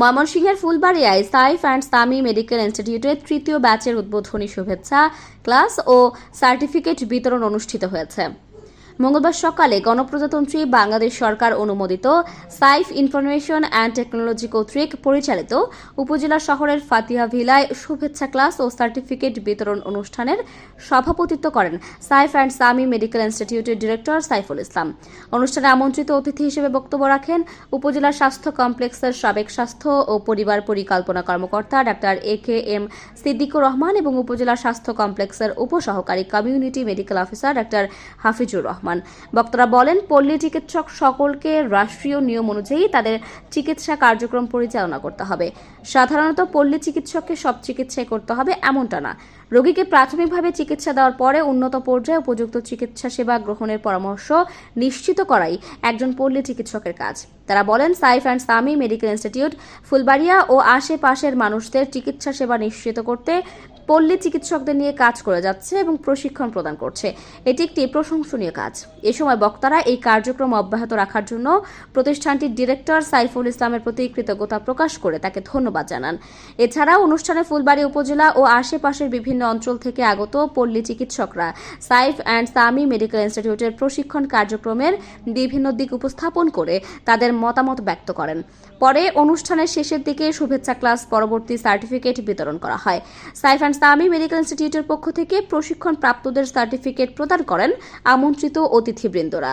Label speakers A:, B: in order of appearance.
A: ময়মনসিংহের ফুলবাড়িয়ায় Saif and Sami medical ইনস্টিটিউটের তৃতীয় ব্যাচের উদ্বোধনী শুভেচ্ছা ক্লাস ও সার্টিফিকেট বিতরণ অনুষ্ঠিত হয়েছে। মঙ্গলবার সকালে গণপ্রজাতন্ত্রী বাংলাদেশ সরকার অনুমোদিত সাইফ ইনফরমেশন অ্যান্ড টেকনোলজি কর্তৃক পরিচালিত উপজেলা শহরের ফাতিহা ভিলায় শুভেচ্ছা ক্লাস ও সার্টিফিকেট বিতরণ অনুষ্ঠানের সভাপতিত্ব করেন সাইফ অ্যান্ড সামি মেডিকেল ইনস্টিটিউটের ডিরেক্টর সাইফুল ইসলাম। অনুষ্ঠানে আমন্ত্রিত অতিথি হিসেবে বক্তব্য রাখেন উপজেলা স্বাস্থ্য কমপ্লেক্সের সাবেক স্বাস্থ্য ও পরিবার পরিকল্পনা কর্মকর্তা doctor A K M Siddiqur Rahman এবং উপজেলা স্বাস্থ্য কমপ্লেক্সের উপসহকারী community medical officer doctor Hafizur Rahman. বক্তারা বলেন, পল্লী চিকিৎসক সকলকে রাষ্ট্রীয় নিয়ম অনুযায়ী তাদের চিকিৎসা কার্যক্রম পরিচালনা করতে হবে। সাধারণত পল্লী চিকিৎসককে সব চিকিৎসাই করতে হবে এমনটা না। রোগীকে প্রাথমিকভাবে চিকিৎসা দেওয়ার পরে উন্নত পর্যায়ে উপযুক্ত চিকিৎসা সেবা গ্রহণের পরামর্শ নিশ্চিত করাই একজন পল্লী চিকিৎসকের কাজ। তারা বলেন, Saif and Sami medical institute, Phulbaria ও আশেপাশের মানুষদের চিকিৎসা সেবা নিশ্চিত করতে পল্লী চিকিৎসকদের নিয়ে কাজ করে যাচ্ছে এবং প্রশিক্ষণ প্রদান করছে। এটি একটি প্রশংসনীয় কাজ। এ সময় বক্তারা এই কার্যক্রম অব্যাহত রাখার জন্য প্রতিষ্ঠানটির ডিরেক্টর সাইফুল ইসলামের প্রতি কৃতজ্ঞতা প্রকাশ করে তাকে ধন্যবাদ জানান। এছাড়াও অনুষ্ঠানে ফুলবাড়ি উপজেলা ও আশেপাশের বিভিন্ন অঞ্চল থেকে আগত পল্লী চিকিৎসকরা সাইফ অ্যান্ড সামি মেডিকেল ইনস্টিটিউটের প্রশিক্ষণ কার্যক্রমের বিভিন্ন দিক উপস্থাপন করে তাদের মতামত ব্যক্ত করেন। পরে অনুষ্ঠানের শেষের দিকে শুভেচ্ছা ক্লাস পরবর্তী সার্টিফিকেট বিতরণ করা হয়। সাইফ অ্যান্ড সামি মেডিকেল ইনস্টিটিউটের পক্ষ থেকে প্রশিক্ষণ প্রাপ্তদের সার্টিফিকেট প্রদান করেন আমন্ত্রিত অতিথিবৃন্দরা।